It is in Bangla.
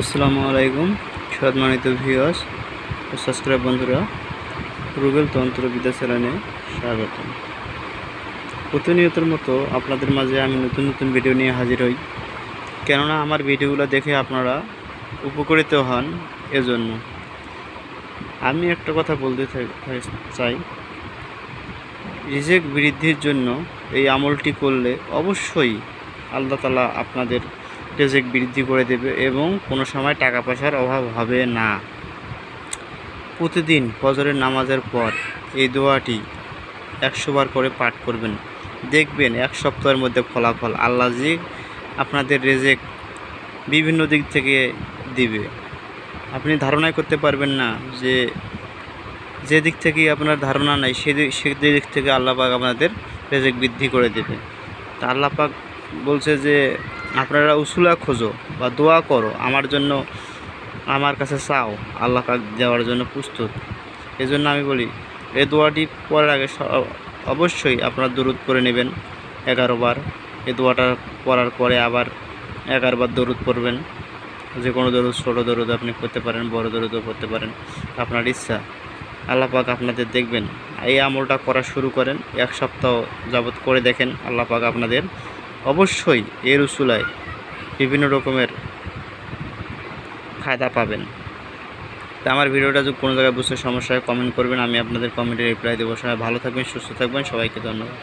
আসসালামু আলাইকুম সম্মানিত ভিউয়ার্স ও সাবস্ক্রাইব বন্ধুরা, রুবেল তন্ত্রবিদ্যা চ্যানেলে স্বাগত প্রতিনিয়তর মতো আপনাদের মাঝে আমি নতুন নতুন ভিডিও নিয়ে হাজির হই। কেননা আমার ভিডিওগুলো দেখে আপনারা উপকৃত হন এজন্য। আমি একটা কথা বলতে চাই। রিজেক্ট বৃদ্ধির জন্য এই আমলটি করলে অবশ্যই আল্লাহ তালা আপনাদের রেজেক বৃদ্ধি করে দেবে এবং কোনো সময় টাকা পয়সার অভাব হবে না। প্রতিদিন ফজরের নামাজের পর এই দোয়াটি একশো বার করে পাঠ করবেন। দেখবেন এক সপ্তাহের মধ্যে ফলাফল আল্লাহ জি আপনাদের রেজেক বিভিন্ন দিক থেকে দিবে। আপনি ধারণাই করতে পারবেন না যে যে দিক থেকে আপনার ধারণা নাই সেদিক সেদিক থেকে আল্লাহ পাক আপনাদের রেজেক বৃদ্ধি করে দেবে। তা আল্লাহ পাক বলছে যে, আপনারা উসুলা খোঁজো বা দোয়া করো, আমার জন্য, আমার কাছে চাও, আল্লাহ পাক দেওয়ার জন্য প্রস্তুত। এই জন্য আমি বলি এই দোয়াটি পড়ার আগে অবশ্যই আপনারা দরুদ করে নেবেন এগারো বার। এই দোয়াটা পড়ার পরে আবার এগারো বার দরুদ পড়বেন। যে কোনো দরুদ, ছোটো দরুদ আপনি করতে পারেন, বড় দরুদও করতে পারেন, আপনার ইচ্ছা। আল্লাহ পাক আপনাদের দেখবেন, এই আমলটা করা শুরু করেন, এক সপ্তাহ যাবৎ করে দেখেন, আল্লাহ পাক আপনাদের অবশ্যই এর উসুলায় বিভিন্ন রকমের ফায়দা পাবেন। তা আমার ভিডিওটা যদি কোনো জায়গায় বুঝতে সমস্যা হয় কমেন্ট করবেন। আমি আপনাদের কমেন্টে রিপ্লাই দেবো। সবাই ভালো থাকবেন, সুস্থ থাকবেন। সবাইকে ধন্যবাদ।